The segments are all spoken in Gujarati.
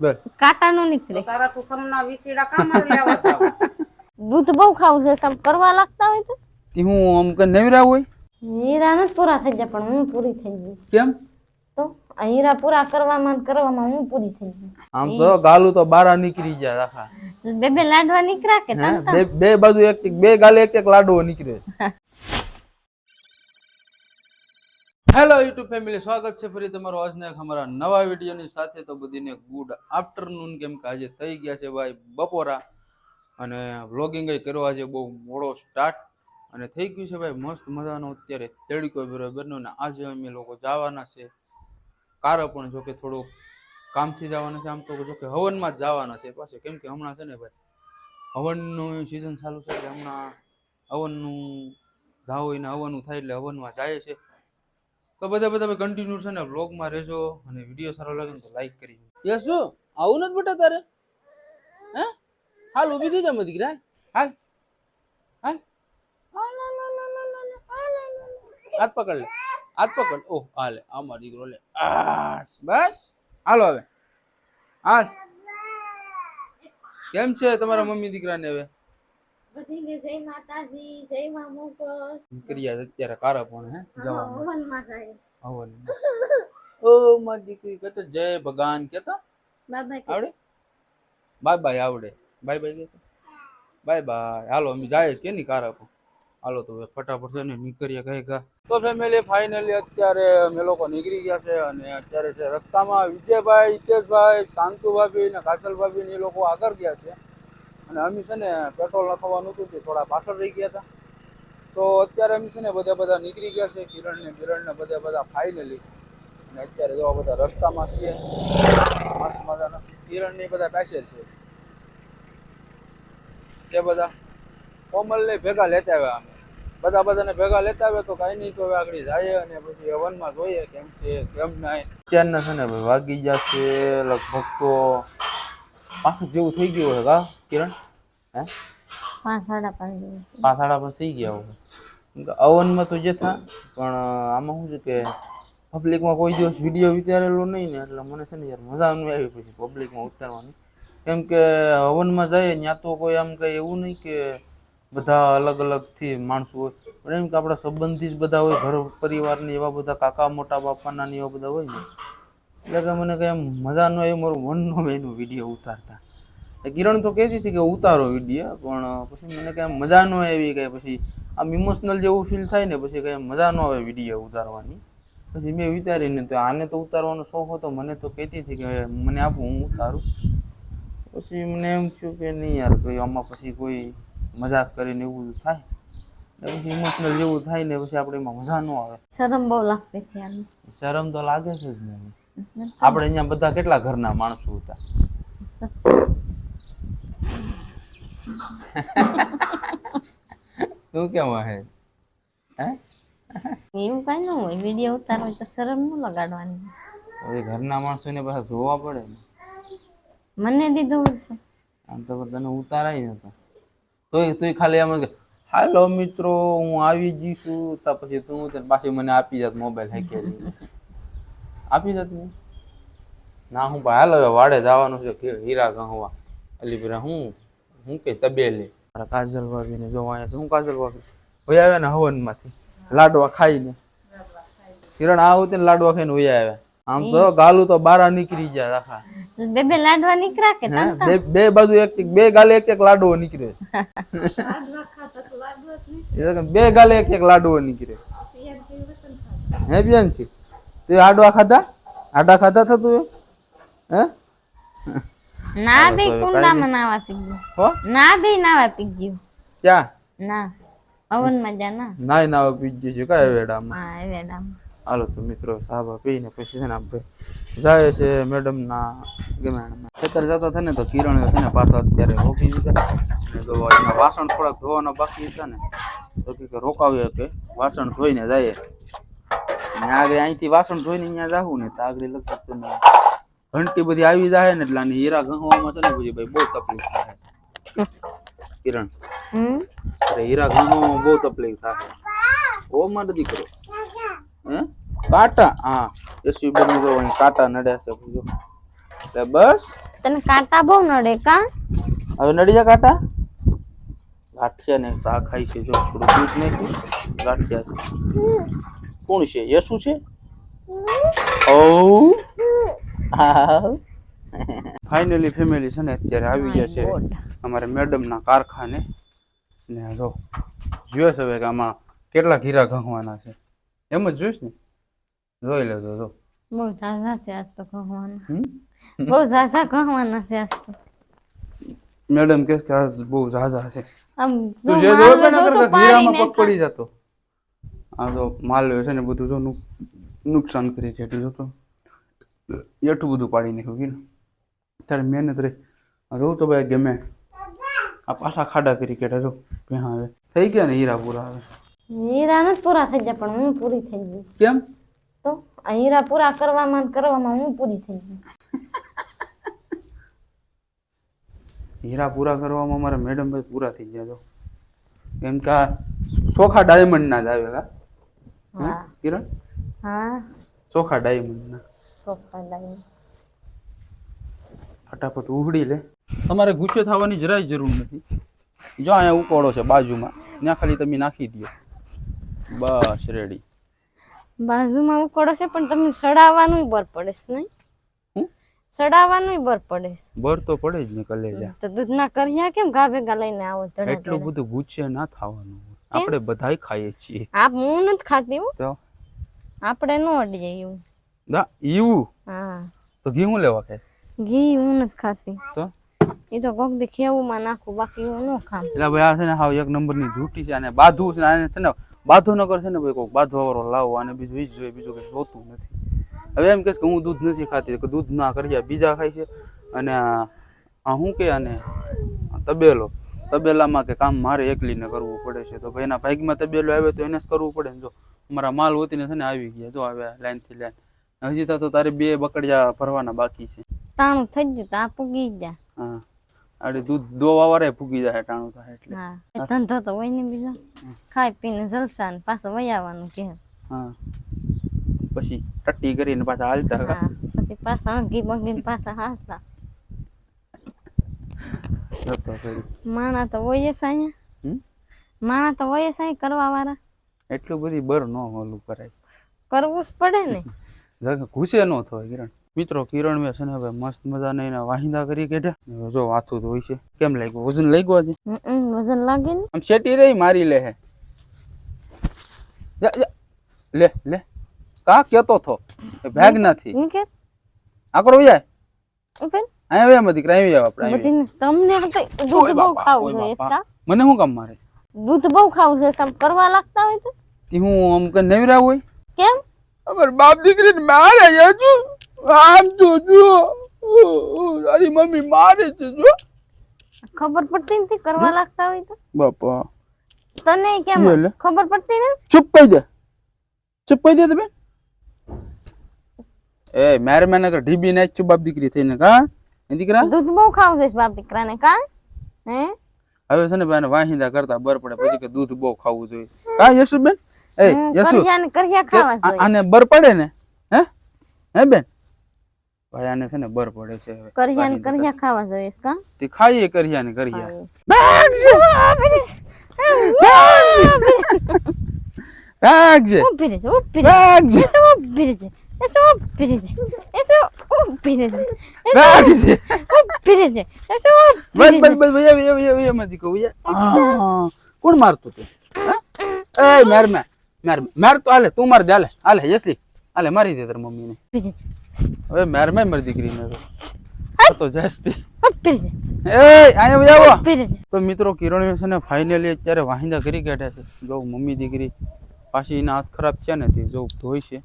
બર નો નીકળે. તારા તું સમના વિસીડા કામ લેવા જાવ. દૂધ બહુ ખાવું છે સમ કરવા લાગતા હોય તો. તી હું આમ કઈ નવરા હોય? હીરા ન પૂરા થઈ જાય પણ હું પૂરી થઈ ગઈ. કેમ? તો આ હીરા પૂરા કરવામાં કરવામાં હું પૂરી થઈ ગઈ. આમ તો ગાલું તો બારા નીકળી જાય આખા. બે બે લાડવા નીકળ્યા કે? બે બે બાજુ એક એક બે ગાલે એક એક લાડવો નીકળે. હેલો યુટ્યુબ ફેમિલી સ્વાગત છે ફરી તમારો આજના અમારા નવા વિડીયોની સાથે. તો બધીને ગુડ આફ્ટરનૂન કેમ કે આજે થઈ ગયા છે ભાઈ બપોરા. અને વ્લોગિંગ કર્યો આજે બહુ મોડો સ્ટાર્ટ અને થઈ ગયું છે ભાઈ મસ્ત મજાનો અત્યારે તેડકો બરાબરનો ને આજે અમે લોકો જવાના છે. કાર પણ જોકે થોડુંક કામથી જવાના છે, આમ તો જોકે હવનમાં જ જવાના છે પાછું. કેમ કે હમણાં છે ને ભાઈ, હવનનું સિઝન ચાલુ છે એટલે હમણાં હવનનું જાવ હોય ને હવનનું થાય એટલે હવનમાં જાય છે. તો બધા બધા કન્ટિન્યુ છે ને બ્લોગમાં રહેજો અને વીડિયો સારો લાગે તો લાઈક કરી એ શું? આવું નથી બેટા તારે? હે? હાલ ઊભી થઈ જા મધી દીકરા હાલ. હાલ. હાથ પકડ લે. હાથ પકડ. ઓહ હાલે આમાં દીકરો લે. બસ. હાલો હવે. હાલ. કેમ છે તમારા મમ્મી દીકરાને હવે? બધીને જય માતાજી જય મા મોકર ક્રિયા અત્યારે કારા પણ હે જવાનું. હવનમાં જાય હવન. ઓ માં દીકરી કહેતો જય ભગવાન કહેતો. બાય બાય આવડે? બાય બાય આવડે? બાય બાય કહેતો. બાય બાય હાલો અમે જાય કે નહીં કાર આપો હાલો તો ફટાફટ છે ને નીકળીએ કઈ ગા તો ફેમિલી ફાઇનલી અત્યારે અમે લોકો નીકળી ગયા છે અને અત્યારે છે રસ્તામાં વિજયભાઈ હિતેશભાઈ શાંતુભાભી ને કાચલભાભી ને એ લોકો આગળ ગયા છે. અને અમે છે ને પેટ્રોલ નખાવાનું હતું તે થોડા પાછળ રહી ગયા હતા. તો અત્યારે અમે છે ને બધા બધા નીકળી ગયા છે કિરણ ને ને બધા બધા ફાઇનલી અને અત્યારે જો બધા રસ્તામાં છીએ, મસ્ત ને બધા પેસેજ છે. તે બધા કોમલ ને ભેગા લેતા આવ્યા અમે. બધા બધાને ભેગા લેતા આવ્યા તો કાંઈ નહીં, તો હવે આગળ જાય અને પછી હવનમાં જોઈએ કેમ છે, કેમ નહીં. અત્યારના છે ને ભાઈ વાગી જશે લગભગ તો પાછું જેવું થઈ ગયું હોય કા કિરણ? હે? પાંચ સાડા પાંચ. પાંચ સાડા પાંચ થઈ ગયા હવે કે અવનમાં તો જે થા પણ આમાં શું છે કે પબ્લિકમાં કોઈ દિવસ વીડિયો વિચારેલો નહીં ને એટલે મને છે ને યાર મજા નહીં આવી પછી પબ્લિકમાં ઉતારવાની. કેમ કે હવનમાં જાય ત્યાં તો કોઈ આમ કંઈ એવું નહીં કે બધા અલગ અલગથી માણસો હોય. પણ એમ કે આપણા સંબંધી જ બધા હોય ઘર પરિવારની એવા બધા કાકા મોટા બાપાના એવા બધા હોય ને. એટલે કે મને કંઈ એમ મજા ન આવી મારું મન ન એનું વીડિયો ઉતારતા. કિરણ તો કહેતી હતી કે ઉતારો વીડિયો પણ પછી મને કાંઈ મજા ન આવી કાંઈ પછી આમ ઇમોશનલ જેવું ફીલ થાય ને પછી કાંઈ મજા ન આવે વીડિયો ઉતારવાની. પછી મેં વિચારીને તો આને તો ઉતારવાનો શોખ હતો મને તો કહેતી હતી કે મને આપો હું ઉતારું. પછી મને એમ થયું કે નહીં યાર કોઈ આમાં પછી કોઈ મજાક કરીને એવું થાય. ને પછી ઇમોશનલ જેવું થાય ને પછી આપણે એમાં મજા ન આવે. શરમ બહુ લાગતી હતી શરમ તો લાગે છે જ ને. આપણે અહીંયા બધા કેટલા ઘરના માણસો હતા. તું કેમ હે? હે? એવું કઈ ન હોય વીડિયો ઉતારો હોય તો શરમ ન લગાડવાની. હવે ઘરના માણસોને પાછા જોવા પડે ને. મને દીધું આમ તો તને ઉતારાય નતો તોય તોય ખાલી એમ કે હાલો મિત્રો હું આવી જઈશું તો પછી તું તને પાછી મને આપી જાત મોબાઈલ હેકી આપી જાત ને. ના હું ભાઈ હાલ વાડે જવાનું છે હીરા ગહવા અલી પેલા હું? હું કે તબેલે. મારા કાજલ ભાભીને જોવા આવ્યા છે. હું કાજલ ભાભી? હોય આવ્યા ને હવનમાંથી. લાડવા ખાઈને. કિરણ આવું ને લાડવા ખાઈને હોય આવ્યા. આમ તો ગાલું તો બારા નીકળી જાય આખા. બે બે લાડવા નીકળ્યા કે? બે બે બાજુ એક એક બે ગાલે એક એક લાડવો નીકળે બે ગાલે એક એક લાડવો નીકળે હે બેન છે તે આડવા ખાધા? આડા ખાધા થતું હે? ના બી કુંડામાં નાવા પી ગયું હો? ના બે નાવા પી ગયું. ક્યાં? ના અવન મજા ના. નાય પી પીજે છે કયા વેડામાં? હા વેડામ. હાલો તો મિત્રો સાબા પીને પછી છે ને આપણે જાય છે મેડમના ગમેણામાં. ખેતર જતા થાય ને તો કિરણ છે ને પાછા અત્યારે રોકી દીધા. ને તો એના વાસણ થોડાક ધોવાના બાકી હતા ને. તો કે રોકાવીએ કે વાસણ ધોઈને જાય અને આગળ અહીંથી વાસણ ધોઈને અહીંયા જાવું ને તો આગળ લગભગ તો ને ઘંટી બધી આવી જાય ને એટલે આની હીરા ગણવામાં છે ને પછી ભાઈ બહુ તકલીફ થાય. કિરણ. હમ? અરે હીરા ગણવામાં બહુ તકલીફ થાય. ઓ મારો દીકરો. હે? કાંટા? હા. એસવી બની જો અહીં કાંટા નડ્યા છે પૂજો એટલે બસ. તને કાંટા બહુ નડે કા? હવે નડી જા કાટા? ગાંઠિયા ને શાક ખાઈ છે જો. થોડું દૂધ નાખ્યું. ગાંઠિયા છે. કોણ છે? યશુ છે? ઓ ફાઇનલી ફેમિલી છે ને અત્યારે આવી ગયા છે અમારે મેડમના કારખાને. ને જો છે હવે કે આમાં કેટલા ઘીરા ઘસવાના છે. એમ જ જોઈશ ને? જોઈ લેજો જો. બહુ ઝાઝા છે આજ તો કહવાના બહુ ઝાઝા કહવાના છે આજ તો. મેડમ કે કે આજ બહુ ઝાઝા છે. આમ જો તું જે જોયો નકર ઘીરામાં પગ પડી જતો. આ તો માલવે છે ને બધું જો નુક- નુકસાન કરી ખેડ્યું જો તો એટલું બધું પાડી નાખ્યું કે ત્યારે મહેનત રહી. રહું તો ભાઈ ગમે. આ પાછા ખાડા કરી કેટા જો. ભેહા આવે થઈ ગયા ને હીરા પૂરા આવે હીરા નથી પૂરા થઈ ગયા પણ હું પૂરી થઈ ગઈ. કેમ? તો હીરા પૂરા કરવામાં કરવામાં હું પૂરી થઈ ગઈ. હીરા પૂરા કરવામાં મારા મેડમ ભાઈ પૂરા થઈ ગયા તો કેમ કે ચોખા ડાયમંડ ના જ આવે કા હા. કિરણ? હા. ચોખા ડાયમંડ ના. સોફા ફટાફટ ઉઘડી લે. તમારે ગુસ્સે થવાની જરાય જરૂર નથી. જો અહીંયા ઉકોળો છે બાજુમાં ત્યાં ખાલી તમે નાખી દો. બસ રેડી બાજુમાં ઉકળો છે પણ તમને સડાવવાનું બર પડે છે નહીં? સડાવવાનું બર પડે છે. બર તો પડે જ ને કલેજા. તો દૂધના કર્યા કેમ ગા ભેગા લઈને આવો એટલું બધું ગુસ્સે ના થવાનું આપણે બધાય ખાઈએ છીએ. આપ હું નથી ખાતી હું. તો? આપણે નો અડીએ એવું. દા એવું હા. તો ઘી હું લેવા કે ઘી હું નથી ખાતી. તો? એ તો કોક દી ખેવુંમાં નાખું બાકી હું ન ખામ એટલે ભાઈ આ છે ને હાવ એક નંબરની જૂઠી છે અને બાધું છે ને આને છે ને બાધો નગર છે ને ભાઈ કોઈક બાધવા વાળો લાવો અને બીજું ઈ જ જોઈએ બીજું કંઈ જોતું નથી. હવે એમ કેસ કે હું દૂધ નથી ખાતી કે દૂધ ના કરીએ બીજા ખાય છે. અને આ આ શું કે આને તબેલો. તબેલામાં કે કામ મારે એકલીને કરવું પડે છે. તો ભાઈ એના ભાગમાં તબેલો આવે તો એને જ કરવું પડે ને જો. મારા માલ હોતીને છે ને આવી ગયા જો આવ્યા લાઈનથી લાઈન. હજી તો તારે બે બકડિયા ભરવાના બાકી છે. ટાણું થઈ ગયું તો આ પૂગી જા હા. આડે દૂધ દોવા વાળા પૂગી જાય ટાણું થાય એટલે. હા. ધંધો તો હોય ને બીજો. ખાઈ પીને જલસા ને પાછો વહી આવવાનું કે હા. પછી ટટ્ટી કરીને પાછા હાલતા. હા. પછી પાછા અંગી બંગીને પાછા હાલતા. માણા તો હોય છે અહીંયા. માણા તો હોય છે કરવા વાળા એટલું બધી બર ન હોલું કરાય. કરવું જ પડે ને. ઘૂસે ન થવાય કિરણ. મિત્રો કિરણ મેં છે ને હવે મસ્ત મજાના એના વાહિંદા કરી કાઢ્યા. હવે જો વાતું તો હોય છે. કેમ લાગ્યું? વજન લાગ્યું આજે? હમ, વજન લાગે ને. આમ શેટી રહી મારી લે હે. જા, જા. લે લે. કા કેતો થો એ ભાગ નથી. હું કે? આકરો જાય ઉપર અહીંયા આવે દીકરા આવી જાવ આપણે બધી તમને તો દૂધ ઓય બહુ બાપા, ખાવું ઓય જોઈએ બાપા. કા? મને શું કામ મારે? દૂધ બહુ ખાવું છે આમ કરવા લાગતા હોય તો? કે હું આમ કઈ નવરા હોય? કેમ? અમાર બાપ દીકરી મારે હજુ આમ તો જો તારી મમ્મી મારે છે જો ખબર પડતી નથી કરવા લાગતા હોય તો બાપા તને કેમ. ખબર પડતી ને ચૂપ કહી દે ચૂપ કહી દે તમે એ મારે મેને કર ઢીબી ને ચૂપ બાપ દીકરી થઈને કા એ દીકરા દૂધ બહુ ખાવ છે બાપ દીકરાને કા હે હવે છે ને ભાઈ વાહિંદા કરતા બર પડે પછી કે દૂધ બહુ ખાવું જોઈએ કા યશુ બેન એ હમ, યશુ કરિયા ને કરિયા કે ખાવા આ- જોઈએ આને બર પડે ને હે હે બેન ભાઈ આને છે ને બર પડે છે હવે કરિયા ને કરિયા ખાવા જોઈએ કા તે ખાઈએ કર્યા ને કર્યા ભાગજે ઊભી રહેજે ઊભી રહેજે ભાગજે એસો ઊભી રહેજે એસો ઊભી રહેજે એસો ઊભી રહેજે એસો ભાગજે ઊભી રહેજે એસો બસ ઊભી બસ રહેજે બસ ભૈયા ભૈયા ભૈયા ભૈયા મત કહું ભૈયા કોણ મારતું તે હા? એ માર માર માર માર તો હાલે તું માર દે હાલે હાલે યસલી હાલે મારી દે તાર મમ્મીને. હવે માર મે મારી દીકરીને ને તો જાસ્તી. એ અહીંયા બજાવો તો મિત્રો કિરણ છે ને ફાઇનલી અત્યારે વાહિંદા કરી કાઢ્યા છે. જો મમ્મી દીકરી પાછી એના હાથ ખરાબ છે ને તે જો ધોઈ છે.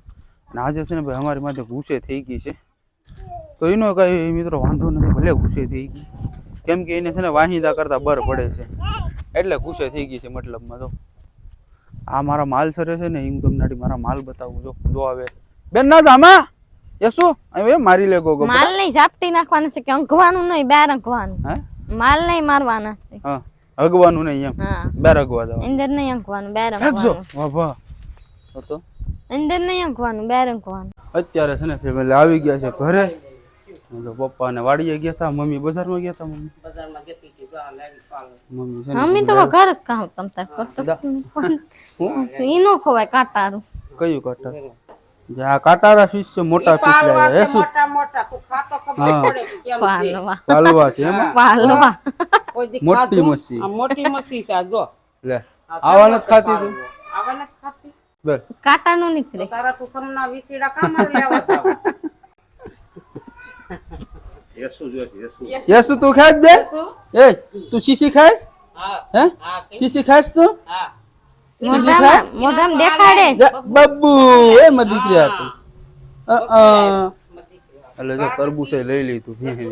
અને આજે છે ને ભાઈ અમારી માથે ગુસ્સે થઈ ગઈ છે. તો એનો કાંઈ મિત્રો વાંધો નથી ભલે ગુસ્સે થઈ ગઈ. કેમ કે એને છે ને વાહિંદા કરતા બર પડે છે. એટલે ગુસ્સે થઈ ગઈ છે મતલબમાં તો. આ મારા માલ સરે છે ને એ હું તમને મારા માલ બતાવું જો જો આવે બેન ના જામા. યસુ હવે મારી લે ગો ગો માલ નહીં ઝાપટી નાખવાનું છે કે અંકવાનું નહીં બેર અંકવાનું હે? માલ નહીં મારવાના. હા. અગવાનું નહીં એમ. બે રગવા દો અંદર નહીં અંકવાનું બેર રાખજો અંકવાનું વાહ વાહ. તો તો? અંદર નહીં અંકવાનું બેર અંકવાનું અત્યારે છે ને ફેમિલી આવી ગયા છે ઘરે. પપ્પા ને વાડીએ ગયા હતા મમ્મી બજારમાં ગયા હતા મમ્મી. મમ્મી તો ઘર? જ કામ તમતા કરતો દા. ઈ નો ખવાય કાંટારું. કયું કાંટા આ કાંટારા છે મોટા મોટા મોટા. તું ખાતો ખબર પડે કેમ છે? પાલવા. પાલવા છે એમાં? પાલવા. મોટી મસી. મોટી મસી છે જો. લે આવા નથી ખાતી તું? આવા નથી ખાતી? બર કાંટા નો નીકળે તારા તું સમના વિસીડા કામ લેવા જાવ. યસુ તું ખાસ બે? શું? એ તું શીશી ખાસ હે. હા? શીશી ખાસ તું? હા. ખાઈશ મોઢામાં દેખાડે. બબ્બુ એ મારી દીકરી હતી. અ અ એટલે જો તરબૂચ લઈ લીધું હે હે.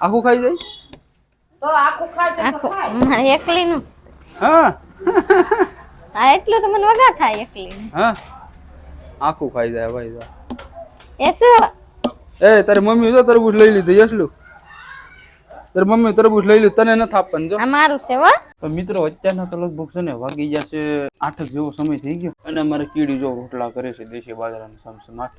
આખું ખાઈ જાય? તો આખું ખાય તો ખાય. મારે એકલી નું હા આ એટલું તો મને વગા થાય એકલી હા. આખું ખાઈ જાય ભાઈ જો. એ શું? એ તારી મમ્મી જો તરબૂચ લઈ લીધું યસલું તારી મમ્મી તરબૂચ લઈ લ્યું તને નથી આપવાનું જો. આ મારું છે હો. તો મિત્રો અત્યારના તો લગભગ છે ને વાગી ગયા છે આઠક જેવો સમય થઈ ગયો. અને અમારે કીડી જો રોટલા કરે છે દેશી બાજરાના સમસમ આઠ.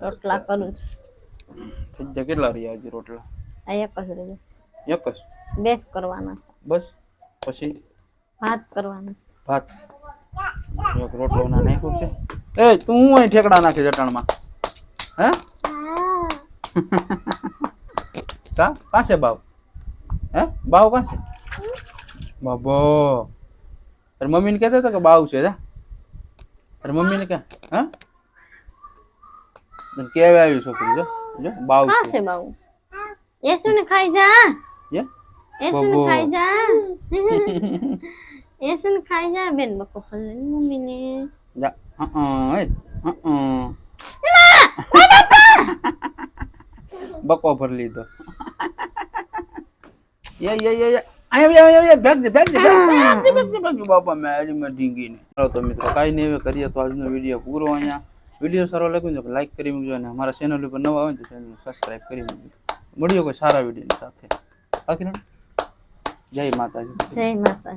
રોટલા કરું છું. થઈ ગયા કેટલા રહ્યા હજી રોટલા? આ એક જ રહ્યું. એક જ? બેસ કરવાના બસ? પછી? ભાત કરવાના. ભાત. એક રોટલો ના નાખ્યું છે. એ તું હું અહીં ઠેકડા નાખે જટાણમાં. હે. કા કાં છે બાવ હે બાવ કાં છે બાબો તારી મમ્મીને કહેતો હતો કે બાવ છે જા તારી મમ્મીને કે હા તને કેવી આવી છોકરી જો જો બાવ હા છે છે બાબુ એ શું ને ખાઈ જા જે એ શું ને બાબો. ખાઈ જા એ શું ને ખાઈ જા બેન બકો ફલે મમ્મી ને જા હા એ હા બકો ભરી લીધો બાપા મે ચાલો તો મિત્રો કાઈ નહીં હવે કરીએ તો આજનો વીડિયો પૂરો અહીંયા. વીડિયો સારો લાગ્યો તો લાઈક કરી મૂકજો અને અમારા ચેનલ ઉપર નવા આવે તો ચેનલ સબસ્ક્રાઇબ કરી મૂકજો. મળ્યો કોઈ સારા વિડીયોની સાથે. બાકી જય માતાજી. જય માતા